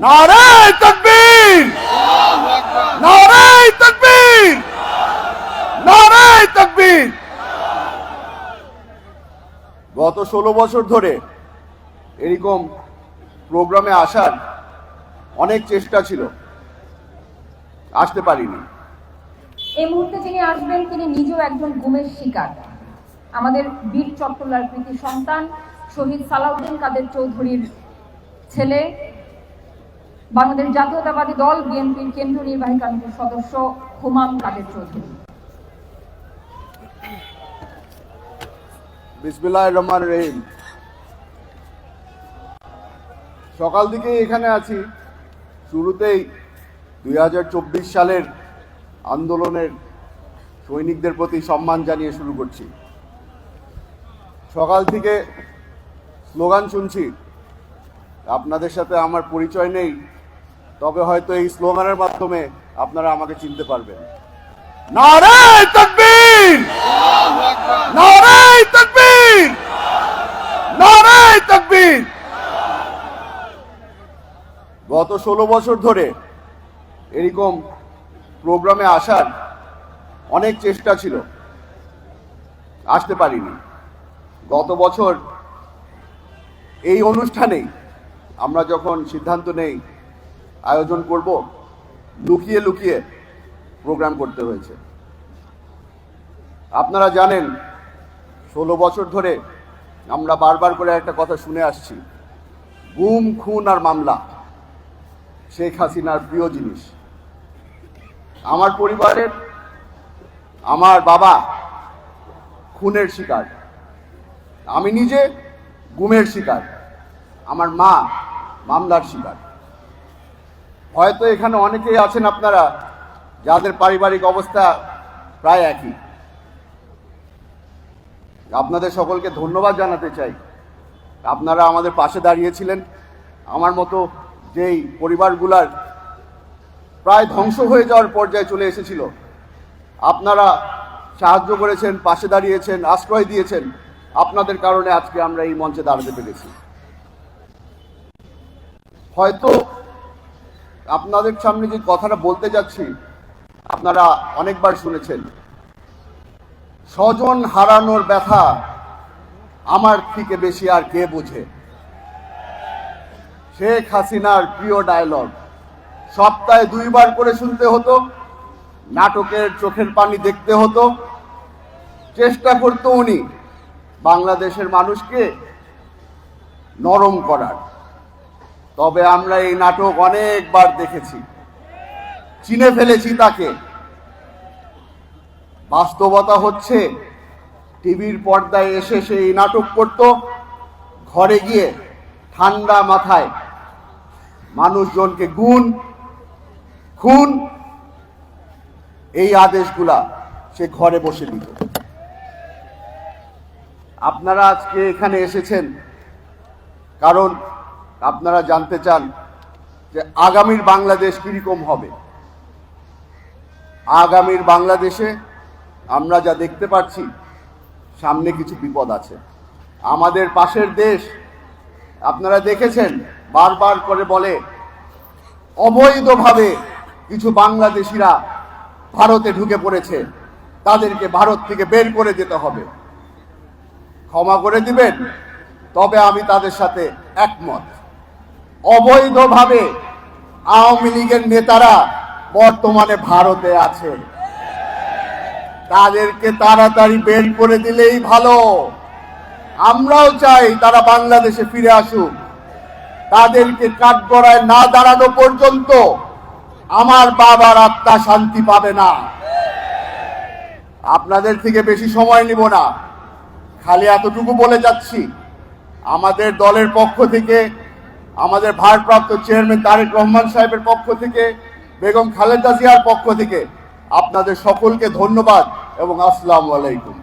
নারায় তকবীর। তকবীর। তকবীর। গত ষোলো বছর ধরে এরকম প্রোগ্রামে আসার অনেক চেষ্টা ছিল। আসতে পারিনি। এই মুহূর্তে যিনি আসবেন, তিনি নিজেও একজন গুমের শিকার। আমাদের বীর চট্টলার কৃতি সন্তান শহীদ সালাউদ্দিন কাদের চৌধুরীর ছেলে বাংলাদেশ জাতীয়তাবাদী দল, বিএনপির কেন্দ্রীয় নির্বাহী কমিটির সদস্য হুমাম কাদের চৌধুরী। বিসমিল্লাহ রহমান রহিম। সকাল থেকে এখানে আছি। শুরুতেই দুই চব্বিশ সালের আন্দোলনের সৈনিকদের প্রতি সম্মান জানিয়ে শুরু করছি। সকাল থেকে স্লোগান শুনছি। আপনাদের সাথে আমার পরিচয় নেই। তবে হয়তো এই স্লোগানের মাধ্যমে আপনারা আমাকে চিনতে পারবেন। নারায় নারায় নারায় গত ষোলো বছর ধরে এরকম প্রোগ্রামে আসার অনেক চেষ্টা ছিল। আসতে পারিনি। গত বছর এই অনুষ্ঠানেই আমরা যখন সিদ্ধান্ত নেই আয়োজন করব। লুকিয়ে লুকিয়ে প্রোগ্রাম করতে হয়েছে। আপনারা জানেন, ষোলো বছর ধরে আমরা বারবার করে একটা কথা শুনে আসছি। গুম, খুন আর মামলা, শেখ হাসিনার প্রিয় জিনিস। আমার পরিবারের আমার বাবা খুনের শিকার। আমি নিজে গুমের শিকার। আমার মা মামলার শিকার। হয়তো এখানে অনেকেই আছেন আপনারা, যাদের পারিবারিক অবস্থা প্রায় একই। আপনাদের সকলকে ধন্যবাদ জানাতে চাই। আপনারা আমাদের পাশে দাঁড়িয়েছিলেন। আমার মতো যেই পরিবারগুলার প্রায় ধ্বংস হয়ে যাওয়ার পর্যায়ে চলে এসেছিল, আপনারা সাহায্য করেছেন, পাশে দাঁড়িয়েছেন, আশ্রয় দিয়েছেন। আপনাদের কারণে আজকে আমরা এই মঞ্চে দাঁড়াতে পেরেছি। হয়তো আপনাদের সামনে যে কথাটা বলতে যাচ্ছি, আপনারা অনেকবার শুনেছেন। স্বজন হারানোর ব্যথা আমার থেকে বেশি আর কে বোঝে? শেখ হাসিনার প্রিয় ডায়লগ সপ্তাহে দুইবার করে শুনতে হতো, নাটকের চোখের পানি দেখতে হতো। চেষ্টা করতো উনি বাংলাদেশের মানুষকে নরম করার। তবে আমরা এই নাটক অনেকবার দেখেছি। চিনে ফেলেছি তাকে। বাস্তবতা হচ্ছে, টিভির পর্দায় এসে সে এই নাটক করত, ঘরে গিয়ে ঠান্ডা মাথায় মানুষজনকে গুণ, খুন, এই আদেশগুলা সে ঘরে বসে দিত। আপনারা আজকে এখানে এসেছেন কারণ আপনারা জানতে চান যে আগামীর বাংলাদেশ কীরকম হবে? আগামীর বাংলাদেশে আমরা যা দেখতে পাচ্ছি, সামনে কিছু বিপদ আছে। আমাদের পাশের দেশ, আপনারা দেখেছেন, বারবার করে বলে, অবৈধভাবে কিছু বাংলাদেশিরা ভারতে ঢুকে পড়েছে, তাদেরকে ভারত থেকে বের করে যেতে হবে। ক্ষমা করে দিবেন, তবে আমি তাদের সাথে একমত। অবৈধভাবে আওয়ামী লীগের নেতারা বর্তমানে ভারতে আছে। তাদেরকে তাড়াতাড়ি বের করে দিলেই ভালো। আমরাও চাই তারা বাংলাদেশে ফিরে আসুক। তাদেরকে কাঠগড়ায় না দাঁড়ানো পর্যন্ত আমার বাবার আত্মা শান্তি পাবে না। আপনাদের থেকে বেশি সময় নিব না। খালি এতটুকু বলে যাচ্ছি। আমাদের দলের পক্ষ থেকে আমাদের ভারপ্রাপ্ত চেয়ারম্যান তারেক রহমান সাহেবের পক্ষ থেকে, বেগম খালেদা জিয়ার পক্ষ থেকে আপনাদের সকলকে ধন্যবাদ এবং আসসালামু আলাইকুম।